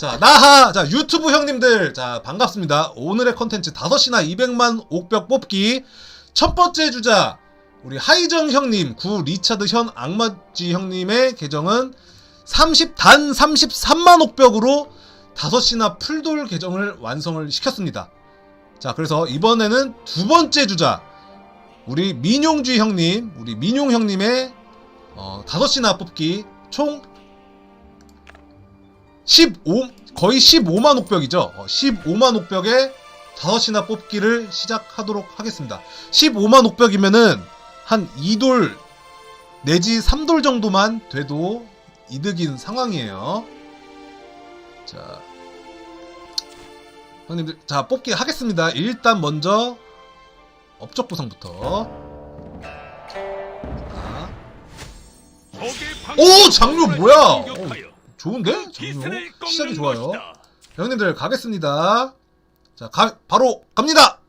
자, 나하! 자, 유튜브 형님들, 자, 반갑습니다. 오늘의 컨텐츠 5시나 200만 옥벽 뽑기. 첫 번째 주자, 우리 하이정 형님, 구 리차드 현 악마지 형님의 계정은 30, 단 33만 옥벽으로 5시나 풀돌 계정을 완성을 시켰습니다. 자, 그래서 이번에는 두 번째 주자, 우리 민용주 형님, 우리 민용 형님의 어, 5시나 뽑기 총 15 거의 15만 옥벽이죠. 어, 15만 옥벽에 5시나 뽑기를 시작하도록 하겠습니다. 15만 옥벽이면은 한 2돌 내지 3돌 정도만 돼도 이득인 상황이에요. 자. 형님들 자, 뽑기 하겠습니다. 일단 먼저 업적 구성부터. 자, 오 장료 뭐야? 어, 좋은데? 장르? 시작이 좋아요. 형님들 가겠습니다. 자, 가, 바로 갑니다.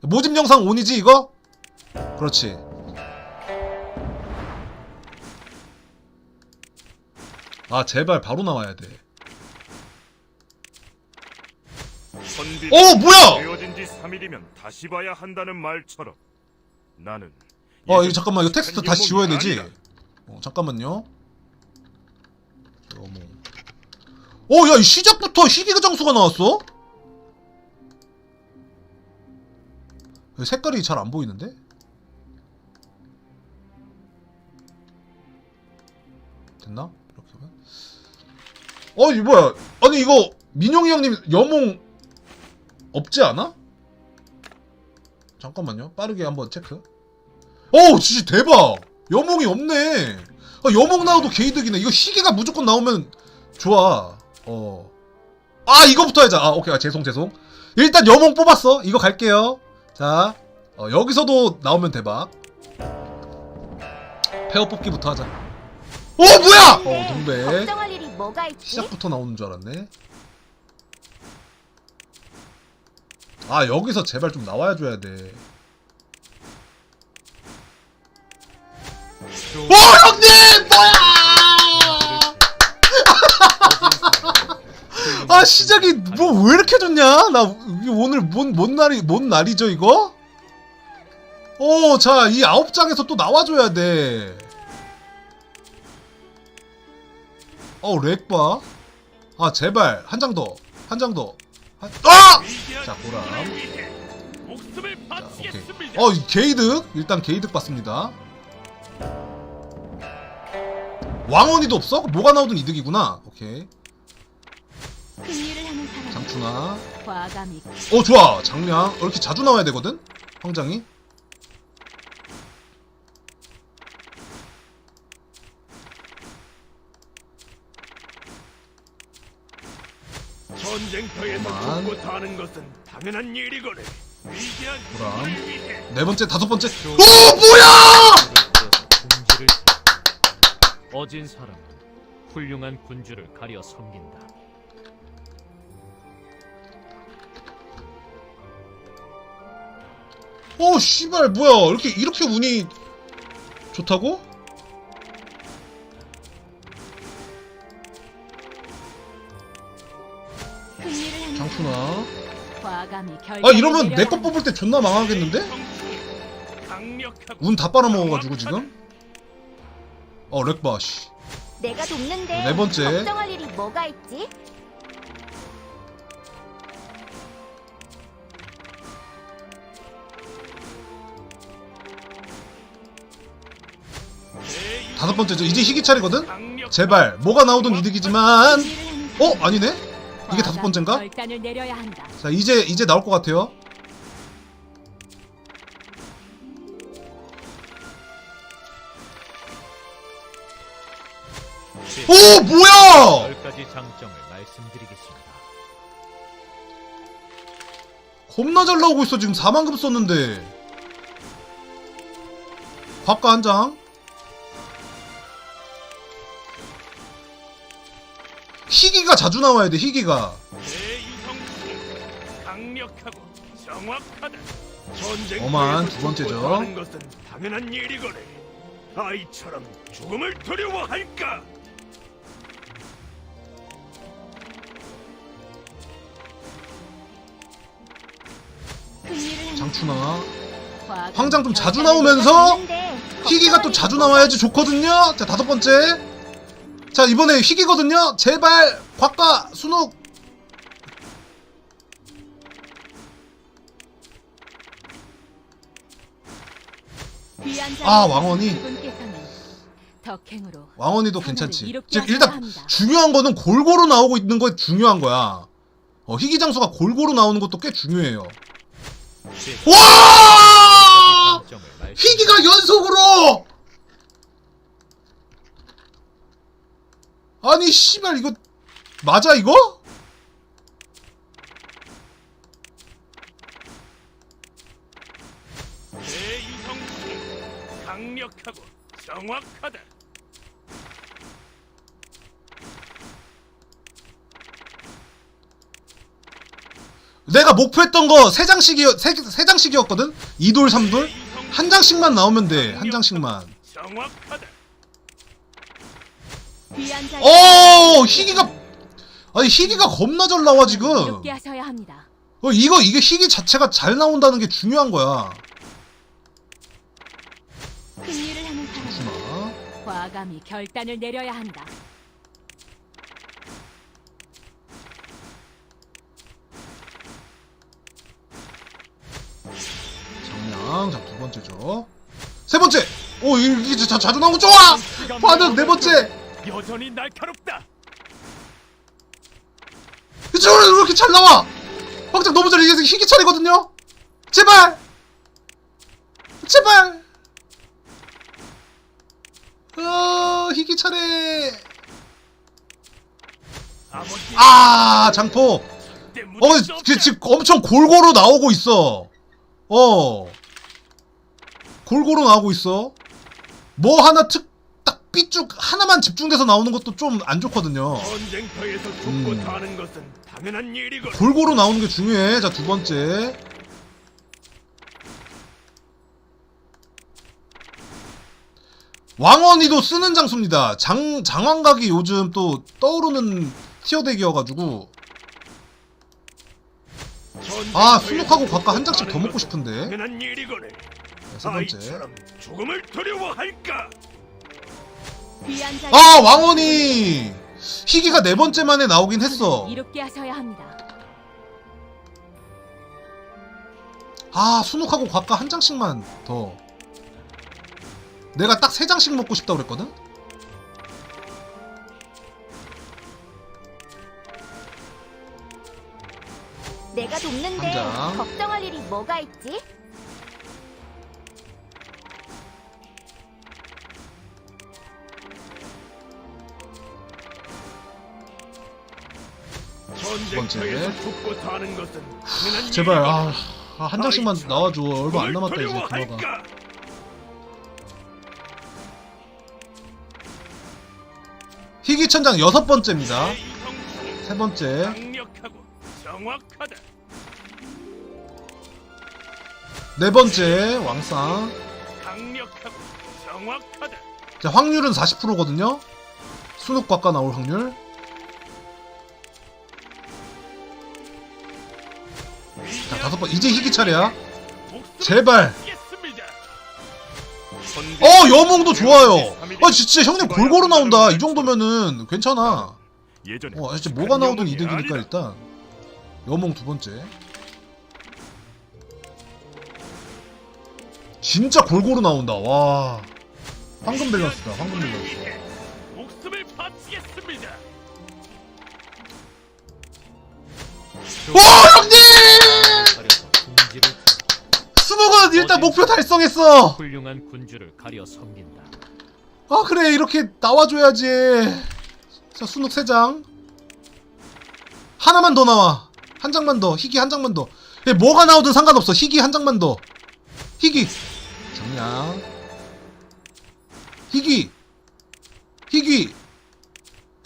모집 영상 온이지 이거? 그렇지. 아 제발 바로 나와야 돼. 어 뭐야? 지 3일이면 다시 봐야 한다는 말처럼 나는 어 이거 잠깐만 이거 텍스트 다시 지워야 되지? 어, 잠깐만요. 어머. 어, 야, 이 시작부터 희귀가 장수가 나왔어? 색깔이 잘 안 보이는데? 됐나? 이렇게 하면? 어, 이 뭐야? 아니 이거 민용이 형님 여몽 없지 않아? 잠깐만요. 빠르게 한번 체크. 어, 진짜 대박. 여몽이 없네. 아, 여몽 나와도 개이득이네. 이거 희귀가 무조건 나오면 좋아. 어. 아, 이거부터 하자. 아, 오케이. 아, 죄송, 죄송. 일단 여몽 뽑았어. 이거 갈게요. 자, 어, 여기서도 나오면 대박. 페어 뽑기부터 하자. 오, 뭐야! 어, 동배. 걱정할 일이 뭐가 있지? 시작부터 나오는 줄 알았네. 아, 여기서 제발 좀 나와야 줘야 돼. 오, 형님! 뭐야! 아, 시작이 뭐 왜 이렇게 좋냐? 나 오늘 뭔, 뭔 날이, 뭔 날이죠, 이거? 오, 자, 이 아홉 장에서 또 나와줘야 돼. 어, 렉 봐. 아, 제발. 한 장 더. 한 장 더. 한... 아! 자, 보람. 자, 오케이. 어, 이 게이득. 일단 게이득 봤습니다. 왕원이도 없어? 뭐가 나오든 이득이구나. 오케이. 장춘아. 과감히 어, 좋아. 장량. 어, 이렇게 자주 나와야 되거든? 황장이. 전쟁터에서 그만. 죽고 사는 것은 당연한 일이거래. 위대한 보람. 네 번째, 다섯 번째. 오, 뭐야! 어진 사람은 훌륭한 군주를 가려 섬긴다. 어, 씨발, 뭐야. 이렇게, 이렇게 운이 좋다고? 장춘아. 아, 이러면 내 거 뽑을 때 존나 망하겠는데? 운 다 빨아먹어가지고, 지금? 어, 렉바, 씨. 내가 돕는데 네 번째. 걱정할 일이 뭐가 있지? 제 다섯 번째죠. 이제 희귀 차례거든? 제발, 뭐가 나오든 이득이지만. 어? 아니네? 이게 다섯 번째인가? 결단을 내려야 한다. 자, 이제, 이제 나올 것 같아요. 오, 뭐야! 열 가지 장점을 말씀드리겠습니다. 겁나 잘 나오고 있어. 지금 4만급 썼는데. 바까 한 장. 희귀가 자주 나와야 돼, 희귀가. 강력하고 정확하다. 어만, 두 번째죠. 것은 당연한 일이거래. 아이처럼 죽음을 두려워할까? 과감히 황장 좀 자주 나오면서 희귀가 또 자주 나와야지 좋거든요. 자 다섯 번째. 자 이번에 희귀거든요. 제발 곽과 순욱. 귀한 아, 왕원이. 왕원이도 괜찮지. 즉 일단. 중요한 거는 골고루 나오고 있는 거 중요한 거야. 어, 희귀 장수가 골고루 나오는 것도 꽤 중요해요. 제 와. 희귀가 연속으로 아니 씨발 이거 맞아 이거? 강력하고 정확하다. 내가 목표했던 거 세 장씩이 세, 세 장씩이었거든. 2돌 3돌 한 장씩만 나오면 돼. 한 장씩만. 어 희귀가 아니 희귀가 겁나 잘 나와 지금. 어 이거 이게 희귀 자체가 잘 나온다는 게 중요한 거야. 과감히 결단을 내려야 한다. 정량 자두 번째죠. 세 번째. 오 이게 자, 자주 나오는 거 좋아. 반응 네 번째. 여전히 날카롭다. 저왜 이렇게 잘 나와? 확장 너무 잘 이게 희귀 차례거든요. 제발. 제발. 어 희귀 차례. 아버지 아 장포. 어 그, 지금 엄청 골고루 나오고 있어. 어. 골고루 나오고 있어. 뭐 하나 특 딱 삐쭉 하나만 집중돼서 나오는 것도 좀 안 좋거든요. 전쟁터에서 죽고 음. 사는 것은 당연한 일이고 골고루 나오는 게 중요해. 자, 두 번째. 왕원이도 쓰는 장수입니다. 장, 장왕각이 요즘 또 떠오르는 티어 덱이어가지고. 아, 순욱하고 각각 한 장씩 더 먹고 싶은데. 세 번째. 아이처럼 죽음을 두려워할까? 아, 왕원이! 희귀가 네 번째 만에 나오긴 했어. 이롭게 하셔야 합니다. 아, 순욱하고 각각 한 장씩만 더. 내가 딱 세 장씩 먹고 싶다고 그랬거든? 내가 돕는데 장. 걱정할 일이 뭐가 있지? 사는 것은 당연한 제발. 아, 아, 한 장씩만 나와줘. 얼마 안 남았다, 이제. 두려워할까? 희귀천장 여섯 번째입니다. 세 번째. 네 번째, 왕상. 자, 확률은 40%거든요. 순욱과가 나올 확률. 다섯 번. 이제 희귀 차례야. 제발. 어, 여몽도 좋아요. 아, 진짜 형님 골고루 나온다. 이 정도면은 괜찮아. 어, 진짜 뭐가 나오든 이득이니까. 일단. 여몽 두 번째. 진짜 골고루 나온다. 와. 황금 밸런스다. 황금 밸런스. 와, 형님! 가려서 궁지를 스모건 일단 목표 달성했어. 훌륭한 군주를 가려 섬긴다. 아 그래 이렇게 나와줘야지. 자 순욱 세 장. 하나만 더 나와. 한 장만 더. 희귀 한 장만 더. 얘 뭐가 나오든 상관없어. 희귀 한 장만 더. 희귀. 정량. 희귀. 희귀.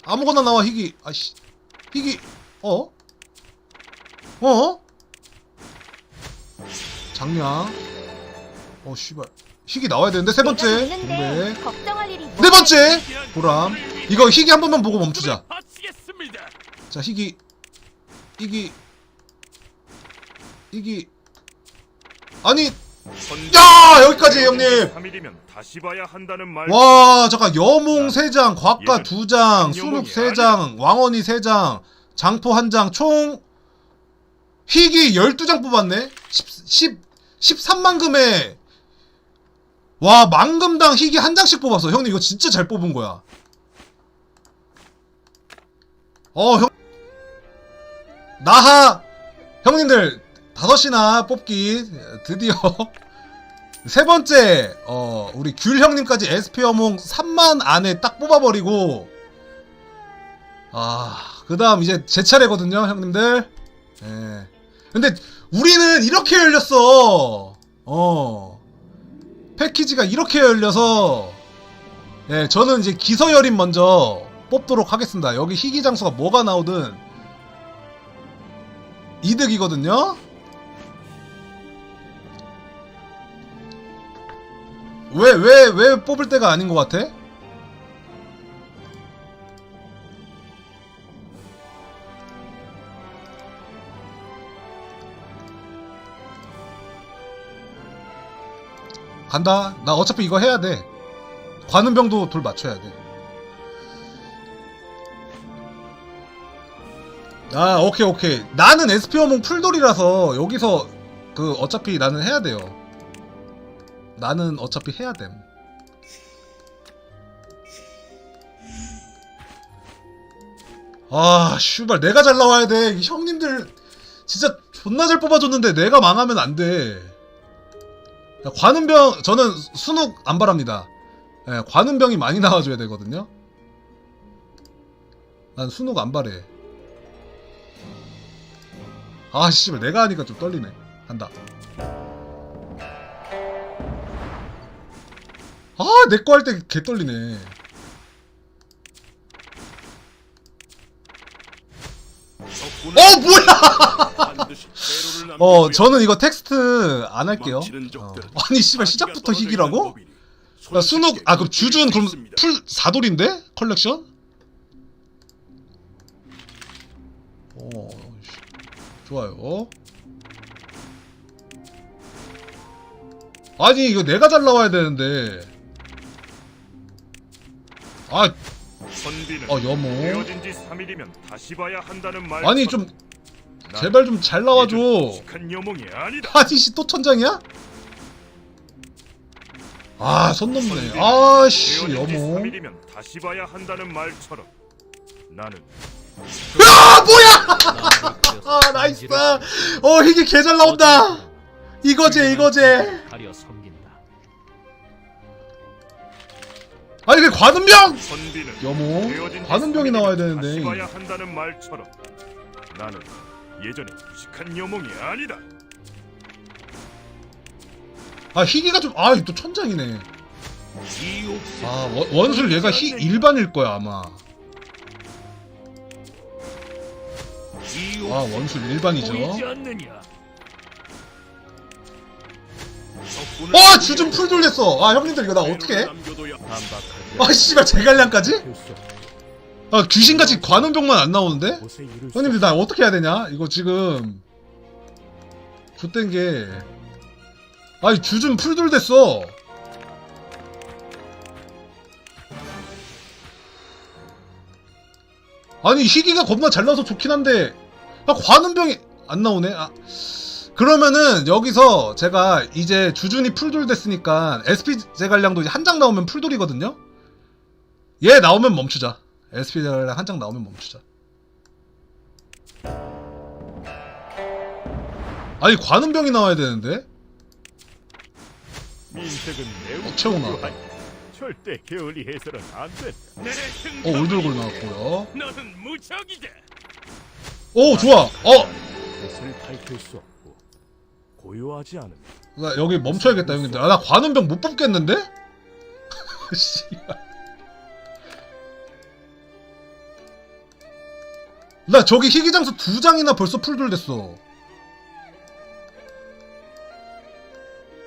아무거나 나와 희귀. 아씨. 희귀. 어? 어? 장량. 어 씨발. 희귀 나와야 되는데 세 번째. 뭐가 네 번째? 보람 이거 희귀 한 번만 보고 멈추자. 자 희귀 희귀 희귀 아니 야 여기까지 형님 3일이면 다시 봐야 한다는 말. 와 잠깐 여몽 3장 곽가 얘는 2장 순욱 영웅이 3장 왕원이 3장 장포 1장 총 희귀 12장 뽑았네 10, 10, 13만 금에 와 만금당 희귀 한 장씩 뽑았어. 형님 이거 진짜 잘 뽑은 거야. 어형. 나하 형님들 5시나 뽑기 드디어. 세 번째 어 우리 귤 형님까지 SP 어몽 3만 안에 딱 뽑아버리고. 아 그다음 이제 제 차례거든요 형님들. 예. 근데 우리는 이렇게 열렸어. 어. 패키지가 이렇게 열려서. 예 저는 이제 기서열인 먼저 뽑도록 하겠습니다. 여기 희귀 장수가 뭐가 나오든. 이득이거든요? 왜, 왜, 왜 뽑을 때가 아닌 것 같아? 간다. 나 어차피 이거 해야 돼. 관음병도 돌 맞춰야 돼. 아, 오케이, 오케이. 나는 SP 어몽 풀돌이라서 여기서 그 어차피 나는 해야 돼요. 나는 어차피 해야 됨. 아, 슈발, 내가 잘 나와야 돼. 이 형님들 진짜 존나 잘 뽑아줬는데 내가 망하면 안 돼. 야, 관음병, 저는 순욱 안 바랍니다. 예, 관음병이 많이 나와줘야 되거든요. 난 순욱 안 바래. 아, 씨발, 내가 하니까 좀 떨리네. 한다. 아, 내 거 할 때 개 떨리네. 어, 뭐야! 어, 저는 이거 텍스트 안 할게요. 어. 아니, 씨발, 시작부터 희귀라고? 야, 순욱, 아, 그럼 주준, 그럼. 풀 4돌인데? 컬렉션? 어, 씨. 좋아요. 아니, 이거 내가 잘 나와야 되는데. 아, 어, 여모. 헤어진 지 3일이면 다시 봐야 한다는 말. 아니, 좀, 제발 좀 잘 나와줘. 한 여몽이 아니다. 아니, 씨, 또 천장이야? 아, 손 넘네. 아, 씨. 3일이면 다시 봐야 한다는 말처럼 나는 아, 뭐야! 나무를 가려서 아, 나이스! 어, 희귀 개잘 나온다! 이거제, 이거제! 가려 섬긴다. 아니, 그 관음병! 선비는 지 관음병이 나와야 3일이면 되는데. 봐야 한다는 말처럼 나는 예전에 무식한 여몽이 아니다. 아, 희귀가 좀, 아, 또 천장이네. 아, 원, 원술 얘가 희, 일반일 거야, 아마. 아, 원술 일반이죠. 않느냐? 적군을 어, 주좀 풀 돌렸어! 아, 형님들 이거 나 어떻게 해? 남겨둬야 반박하지 아, 씨발, 제갈량까지? 아, 귀신같이 관음병만 안 나오는데? 형님들 나 어떻게 해야 되냐? 이거 지금. 좆된 게. 아니 주준 풀돌 됐어. 아니 희귀가 겁나 잘 나와서 좋긴 한데. 아 관음병이 안 나오네? 아. 그러면은 여기서 제가 이제 주준이 풀돌 됐으니까 SP 제갈량도 이제 한장 나오면 풀돌이거든요? 얘 나오면 멈추자 SP 제갈량 한장 나오면 멈추자 아니 관음병이 나와야 되는데 민색은 매우 어, 최고 나왔다. 중요하니 절대 게을리 해서는 안 된다. 어 올드골 나왔고요 너는 무적이다. 오 좋아 어 뜻을 밝힐 수 없고 고요하지 않은 나 여기 멈춰야겠다 형님들 아, 나 관음병 못 뽑겠는데 씨발. 나 저기 희귀장수 두 장이나 벌써 풀돌 됐어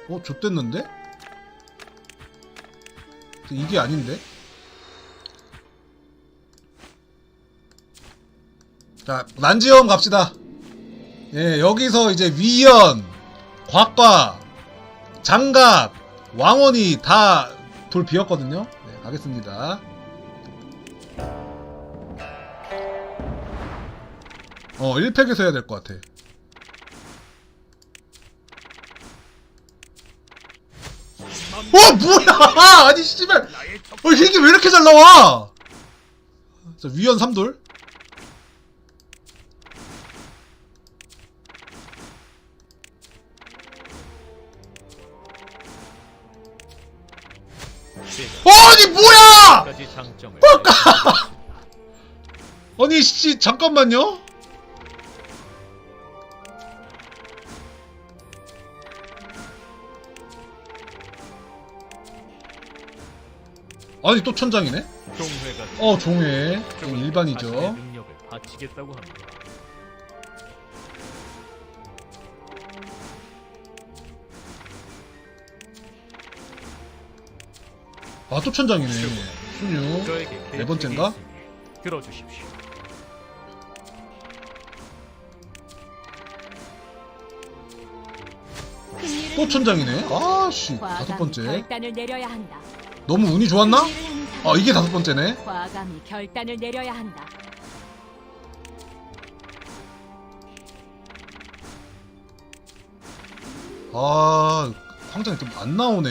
어 좆됐는데 이게 아닌데 자 난지엄 갑시다 예 여기서 이제 위연 곽과 장갑, 왕원이 다 돌 비었거든요. 네, 가겠습니다. 어, 1팩에서 해야 될 것 같아. 어, 뭐야! 아니, 씨발! 어, 이게 왜 이렇게 잘 나와? 자, 위원 3돌. 제가 어, 아니, 뭐야! 아니, 씨, 잠깐만요. 아니, 또 천장이네? 종회가 어, 종회. 좀 일반이죠. 자신의 능력을 바치겠다고 합니다. 아, 또 천장이네. 순유. 저에게 네 계획이 번째인가? 있으니 들어주십시오. 큰일을 또 천장이네. 아, 씨. 과감히 다섯 번째. 결단을 내려야 한다. 너무 운이 좋았나? 아, 이게 다섯 번째네. 과감히 결단을 내려야 한다. 아, 황장이 좀안 나오네.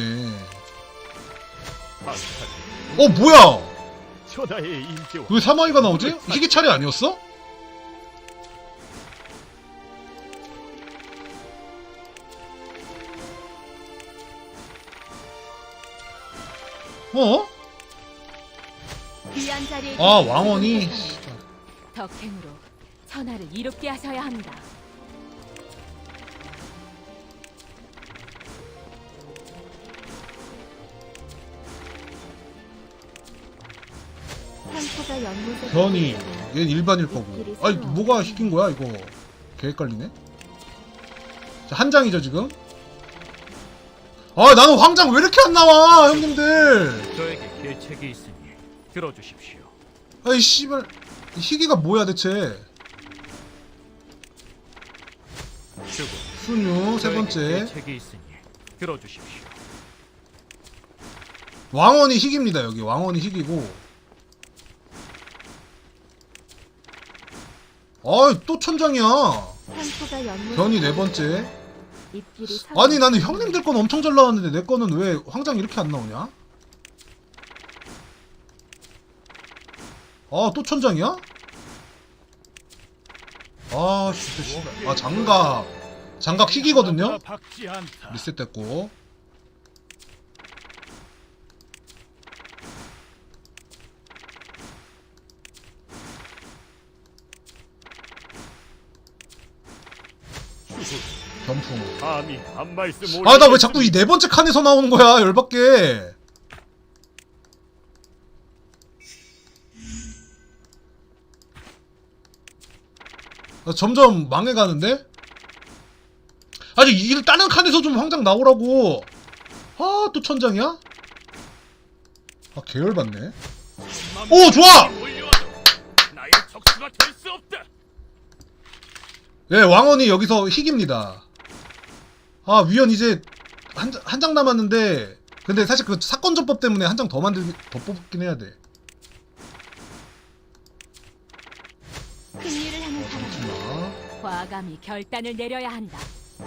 어, 뭐야! 왜 사마이가 나오지? 희귀 차례 아니었어? 어? 귀한 자리에 아, 왕원이. 덕행으로 천하를 이롭게 하셔야 합니다. 상포가 연못에 변이. 가득하고 얘 일반일 거고. 아니, 뭐가 희귀인 거야, 이거. 개 헷갈리네. 자, 한 장이죠, 지금? 아, 나는 황장 왜 이렇게 안 나와, 형님들! 저에게 계책이 있으니 들어주십시오. 아이, 씨발. 이 희귀가 뭐야, 대체. 주고 순유, 세 저에게 번째. 계책이 있으니 들어주십시오. 왕원이 희귀입니다 여기 왕원이 희귀고 아이 또 천장이야 변이 네 번째 아니 나는 형님들 건 엄청 잘 나왔는데 내 거는 왜 황장 이렇게 안 나오냐? 아 또 천장이야? 아 진짜 씨발 아 장갑. 장갑 희귀거든요. 리셋됐고 감히 한 말씀 아 나 왜 자꾸 이 네 번째 칸에서 나오는 거야 열받게. 나 점점 망해가는데? 아니 이 다른 칸에서 좀 황장 나오라고. 아 또 천장이야? 아 계열받네. 오 좋아. 예 왕원이 여기서 희귀입니다 아 위원 이제 한 한 장 남았는데 근데 사실 그 사건 전법 때문에 한 장 더 만들기 더 뽑긴 해야 돼 큰일을 하는 어, 사람 잠시만 과감히 결단을 내려야 한다.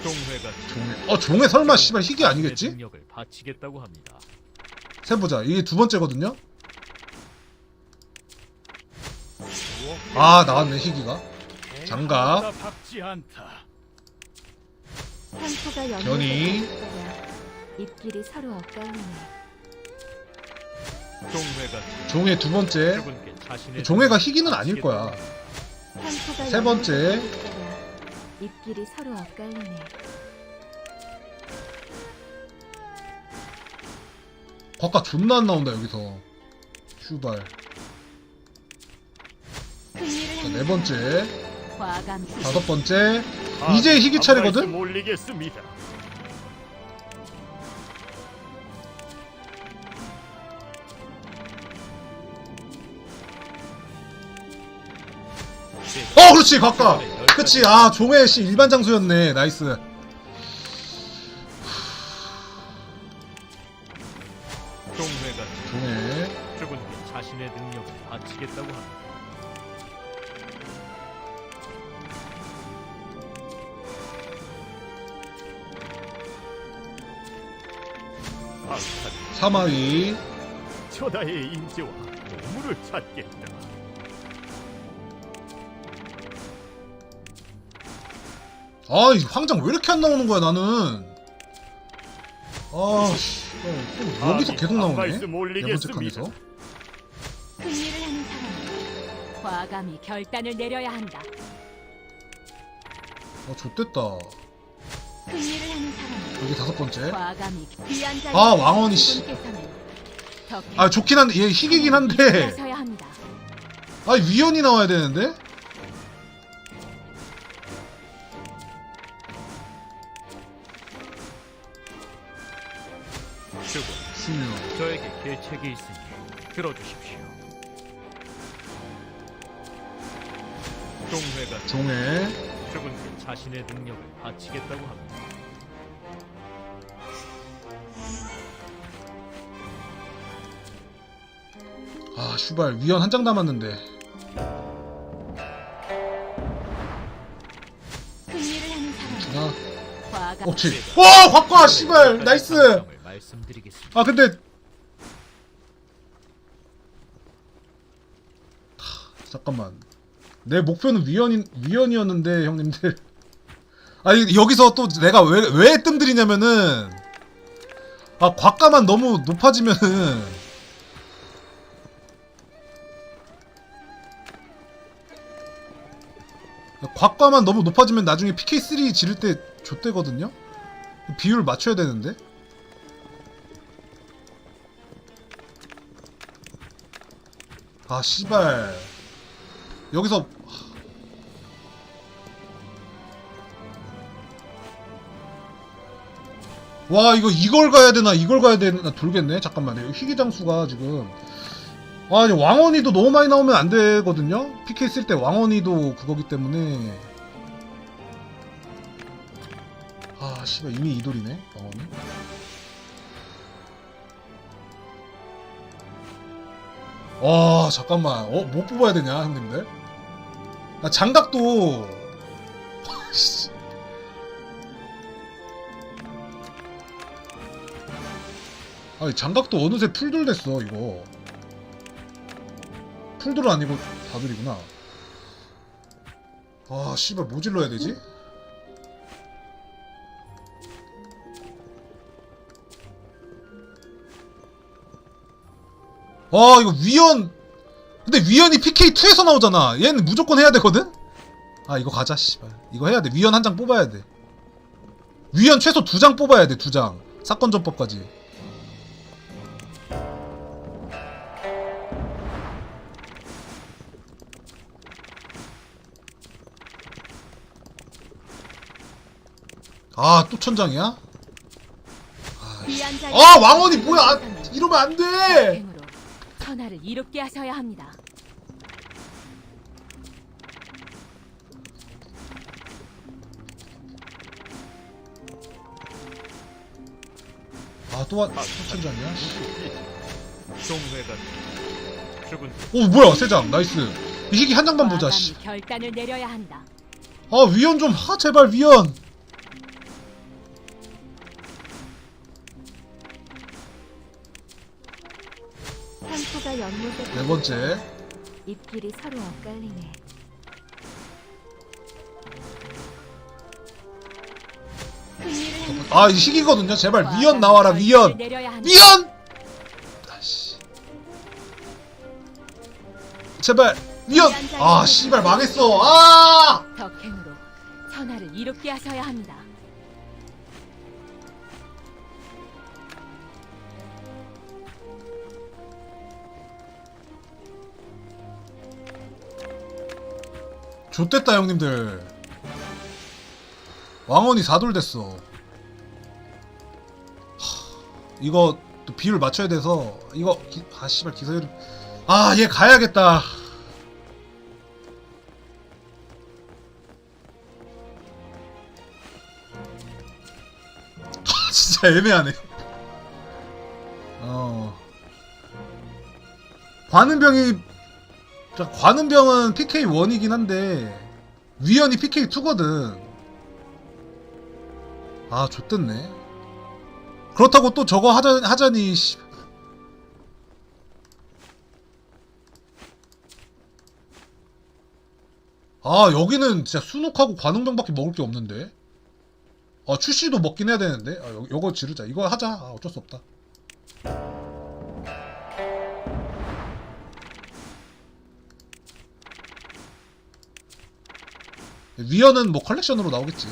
종회가 종에 어 종에 설마 씨발 희귀 아니겠지? 능력을 바치겠다고 합니다. 세 보자 이게 두 번째거든요 아 나왔네 희귀가 장갑 박지 않다. 연못에 변이. 가득하여 입길이 서로 엇갈리네. 종회가 종의 두 번째 자신의 종회가 희귀는 아닐 거야 세 번째. 입길이 서로 엇갈리네. 곽가 존나 안 나온다 여기서 슈발 자, 네 번째 다섯 번째. 이제 희귀 차례거든? 몰리겠습니다. 어 그렇지. 곽가 그치. 아 종의 씨 일반 장수였네. 나이스 사마위 초다의 인재와 보물을 찾겠다. 아, 이 황장 왜 이렇게 안 나오는 거야, 나는. 아, 씨. 또 여기서 계속 나오네. 말씀 네 번째 올리겠습니다. 칸에서. 그 일을 하는 사람은 과감히 결단을 내려야 한다. 아, 좆됐다. 하는 여기 다섯 번째. 과감히 귀한 자를 아, 왕언이 씨. 분께서는 더 아, 좋긴 한데, 얘 희귀긴 한데. 합니다. 아, 위원이 나와야 되는데? 수명. 저에게 계책이 있으니 들어주십시오. 종회가 종회. 죽은 그 자신의 능력을 바치겠다고 합니다. 아, 슈발. 위원 한장 남았는데. 하나. 과감 오치. 와, 확과, 씨발. 나이스. 장점을 말씀드리겠습니다. 아, 근데. 하, 잠깐만. 내 목표는 위원인, 위원이었는데, 형님들. 아니, 여기서 또 내가 왜, 왜 뜸들이냐면은. 아, 과가만 너무 높아지면은. 과가만 너무 높아지면 나중에 PK3 지를 때 좆대거든요? 비율 맞춰야 되는데? 아 씨발 여기서 와 이거 이걸 가야 되나 이걸 가야 되나 돌겠네 잠깐만 요 희귀 장수가 지금 아 이제 왕원이도 너무 많이 나오면 안 되거든요? PK 쓸 때 왕원이도 그거기 때문에. 아 씨발 이미 이돌이네 왕원이. 와 잠깐만. 어뭐 뽑아야 되냐 형님들? 나 장갑도. 씨. 아니 장갑도 어느새 풀돌 됐어 이거 풀돌은 아니고 다돌이구나. 아 씨발 뭐 질러야 되지? 아 이거 위원 근데 위원이 PK2에서 나오잖아. 얘는 무조건 해야 되거든? 아 이거 가자 씨발. 이거 해야 돼. 위원 한장 뽑아야 돼. 위원 최소 두 장 뽑아야 돼 두 장. 사건 전법까지 아 또 천장이야? 아, 아 왕원이 뭐야 아, 이러면 안돼 덕행으로 천하를 이롭게 하셔야 합니다. 아또 또 천장이야? 종회가 죽은 오 뭐야 세 장 나이스 이 희귀 한 장만 보자 과감히 씨. 결단을 내려야 한다. 아 위원 좀 하 제발 위원 상포가 연못에 네 번째. 입길이 서로 엇갈리네. 아이 희귀거든요. 제발 위원 나와라 한다. 위원 아씨. 제발 위원 아 씨발 망했어. 아! 덕행으로 천하를 이롭게 하셔야 합니다. 좆됐다 형님들. 왕원이 4돌 됐어. 하, 이거 또 비율 맞춰야 돼서 이거 기, 아 씨발 기사율 아얘 가야겠다. 아, 진짜 애매하네. 어. 관은병이 자, 관음병은 PK1이긴 한데 위연이 PK2거든. 아 좋댔네. 그렇다고 또 저거 하자, 하자니 씨. 아 여기는 진짜 수눅하고 관음병밖에 먹을 게 없는데? 아 출시도 먹긴 해야 되는데? 아 요, 요거 지르자. 이거 하자. 아, 어쩔 수 없다. 위어는 뭐 컬렉션으로 나오겠지.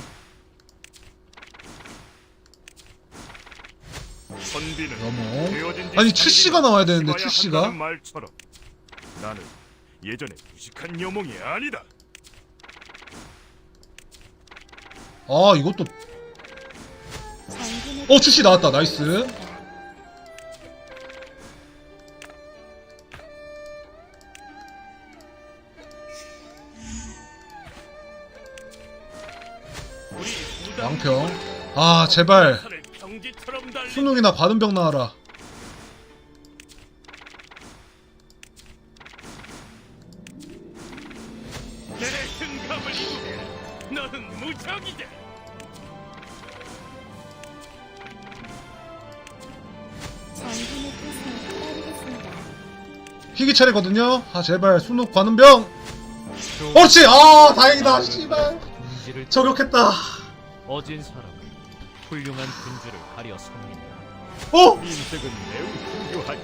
너무 아니, 출시가 나와야 되는데, 출시가? 말처럼. 나는 예전에 무식한 여몽이 아니다. 아 이것도. 어 출시 나왔다. 나이스 왕평 아 제발. 수능이나 관음병 나와라. 희귀 차례거든요. 아 제발 순욱 관음병. 옳지! 아 다행이다. 씨발. 저격했다 어진 사람은 훌륭한 군주를 가려 섬긴다. 어? 인색은 매우 중요하니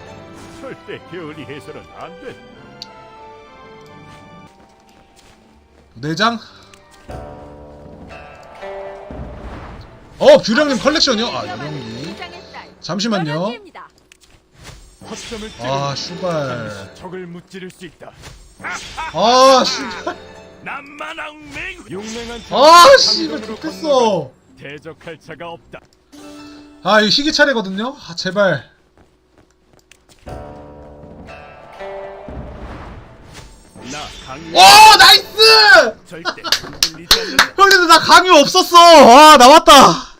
절대 게을리해서는 안 된다. 내장? 어 규령님 컬렉션이요? 아 유령님. 잠시만요. 허점을 아 찌르면 슈발. 적을 무찌를 수 있다. 아 씨발 남만왕 맹 용맹한 아 씨발 좋겠어. 대적할 자가 없다. 아 이거 희귀 차례거든요? 아 제발. 나 강유 오 나이스! 절대 흔들리지 않는다. 형님들 나 강요 없었어. 아 나왔다